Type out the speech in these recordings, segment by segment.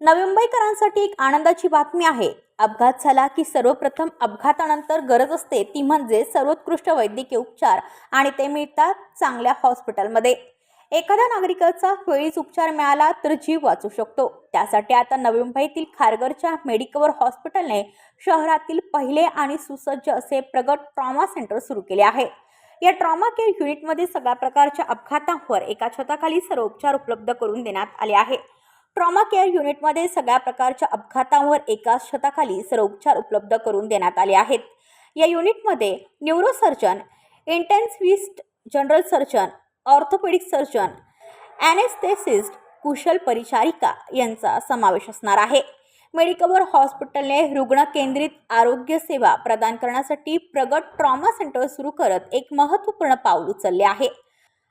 नवी मुंबईकरांसाठी एक आनंदाची बातमी आहे. अपघात झाला की सर्वप्रथम अपघातानंतर गरज असते ती म्हणजे सर्वोत्कृष्ट वैद्यकीय उपचार आणि ते मिळतात चांगल्या हॉस्पिटलमध्ये. एखाद्या नागरिकाचा वेळीच उपचार मिळाला तर जीव वाचू शकतो. त्यासाठी आता नवी मुंबईतील खारघरच्या मेडिकवर हॉस्पिटलने शहरातील पहिले आणि सुसज्ज असे प्रगत ट्रॉमा सेंटर सुरू केले आहे. या ट्रॉमा केअर युनिटमध्ये सगळ्या प्रकारच्या अपघातांवर एका छताखाली सर्व उपचार उपलब्ध करून देण्यात आले आहे. ट्रॉमा केअर युनिटमध्ये सगळ्या प्रकारच्या अपघातांवर एकाच छताखाली सर्व उपचार उपलब्ध करून देण्यात आले आहेत. या युनिटमध्ये neurosurgeon intensivist general surgeon orthopaedic surgeon anaesthetist कुशल परिचारिका यांचा समावेश असणार आहे. मेडिकवर हॉस्पिटलने रुग्ण केंद्रित आरोग्य सेवा प्रदान करण्यासाठी प्रगत ट्रॉमा सेंटर सुरू करत एक महत्त्वपूर्ण पाऊल उचलले आहे.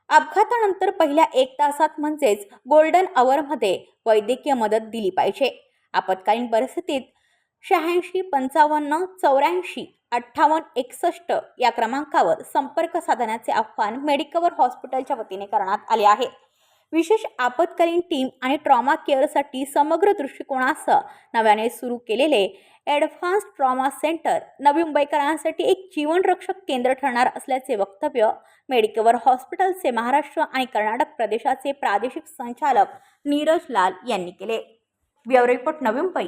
अपघातानंतर पहिल्या एक तासात म्हणजेच गोल्डन आवरमध्ये वैद्यकीय मदत दिली पाहिजे. आपत्कालीन परिस्थितीत शहाऐंशी पंचावन्न चौऱ्याऐंशी अठ्ठावन्न एकसष्ट या क्रमांकावर संपर्क साधण्याचे आवाहन मेडिकवर हॉस्पिटलच्या वतीने करण्यात आले आहे. विशेष आपत्कालीन टीम आणि ट्रॉमा केअरसाठी समग्र दृष्टिकोनासह नव्याने सुरू केलेले ॲडव्हान्स ट्रॉमा सेंटर नवी मुंबईकरांसाठी एक जीवनरक्षक केंद्र ठरणार असल्याचे वक्तव्य मेडिकवर हॉस्पिटलचे महाराष्ट्र आणि कर्नाटक प्रदेशाचे प्रादेशिक संचालक नीरज लाल यांनी केले. Bureau report Navi Mumbai.